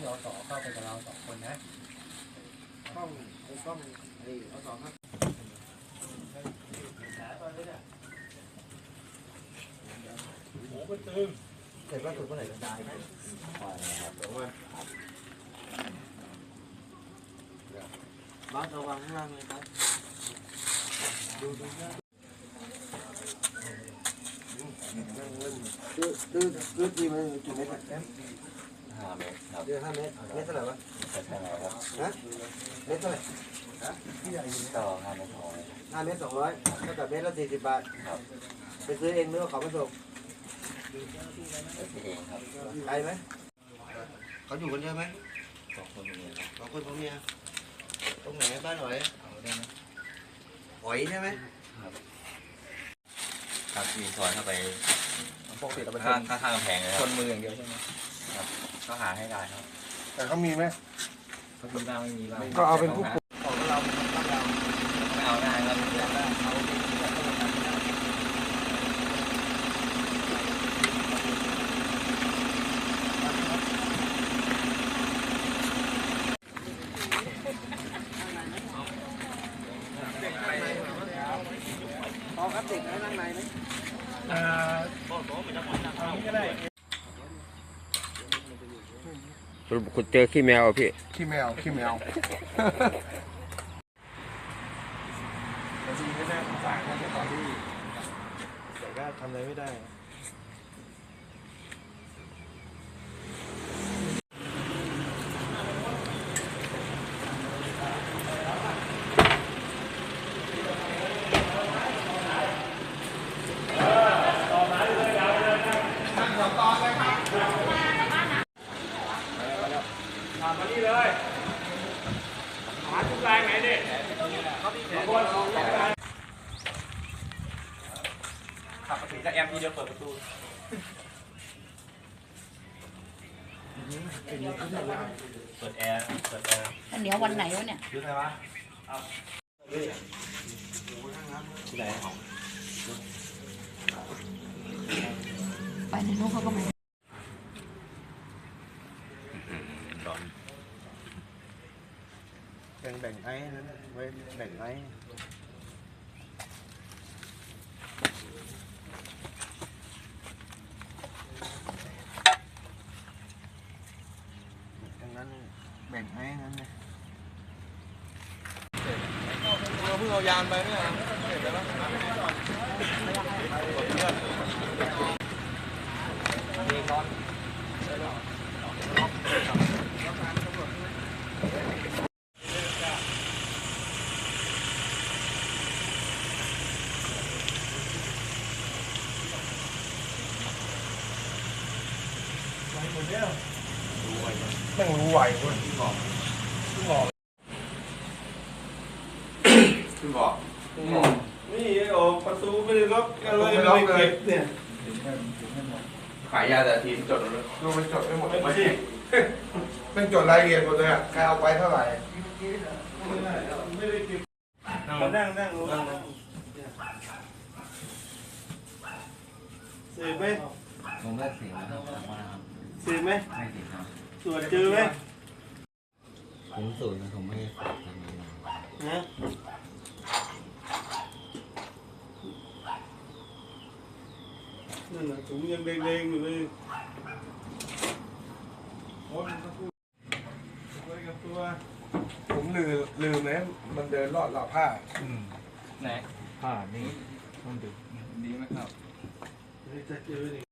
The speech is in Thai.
ที่อสเข้าไปกับเราสองคนนะต้องต้องไอ้เอาสองครับเสร็จล่าสุดเมื่อไหร่จะได้ไหมบ้านระวังข้างล่างเลยครับดูดูนะดูดูดูทีมันกี่เมตรอะ ห้าเมตรครับเดือนห้าเมตรเมตรเท่าไหร่วะแต่ใช่ไหมครับฮะเมตรเท่าไหร่ก็ห้าเมตรพอห้าเมตรสองร้อยเท่ากับเมตรละสี่สิบบาทครับไปซื้อเองหรือว่าเขามาส่งเป็นที่เองครับไกลไหมเขาอยู่กันเยอะไหมสองคนนี้ครับสองคนผมเนี่ยตรงไหนบ้านหอยเอาได้ไหมหอยใช่ไหมครับมีซอยเข้าไปปกติเราไปชข้างนข้างข้างกำแพงเลยคชรับนมืออย่างเดียวใช่ไหม ก็หาให้ได้ครับแต่เขามีไหมเขามีบ้างไม่มีบ้างก็เอาเป็นผู้ปกของเราตั้งเราไม่เอาได้ครับพอครับติดไว้ข้างในไหมสรุป คุณเจอขี้แมวอะพี่ ขี้แมวขี้แมวแต่จริงก็น่าสงสารนะตอนที่แต่ก็ทำอะไรไม่ได้ ขับมาถึงก็แอมทีเดียวเปิดประตูเปิดแอร์ เปิดแอร์อันเดี๋ยววันไหนวะเนี่ยยืดไงวะไปในนู้นเขาก็ไม่ร้อน แบ่งแบ่งไอ้นั่นไว้แบ่งไอ้ดังนั้นแบ่งไอ้นั้นนะเราเพิ่งเอายานไปไม่ใช่เหรอเห็นไป แล้วแม่งรู้ไวเว้ยขึ้นบอกนี่โอ้ประตูไม่ได้ล็อกอะไรไม่ได้เก็บเนี่ยขายยาแต่ทีมจดเลยดูมันจดไปหมดไม่ใช่แม่งจดรายละเอียดหมดเลยอะใครเอาไปเท่าไหร่ไม่ได้เก็บมานั่งนั่งลงเสียไหมผมเลิกเสียงแล้วครับว่าเสียไหมไม่เสียครับตรวจเจอไหมผมสูตรนะผมไม่ได้ทำงานนะนั่นน่ะถุงยังแดงๆอยู่เลยโอ้ยมันก็พูดไว้กับตัว ผมลืมลืมนะมันเดินลอดราวผ้าไหนผ้านี่ต้องดูดีไหมครับ จะเจอนี่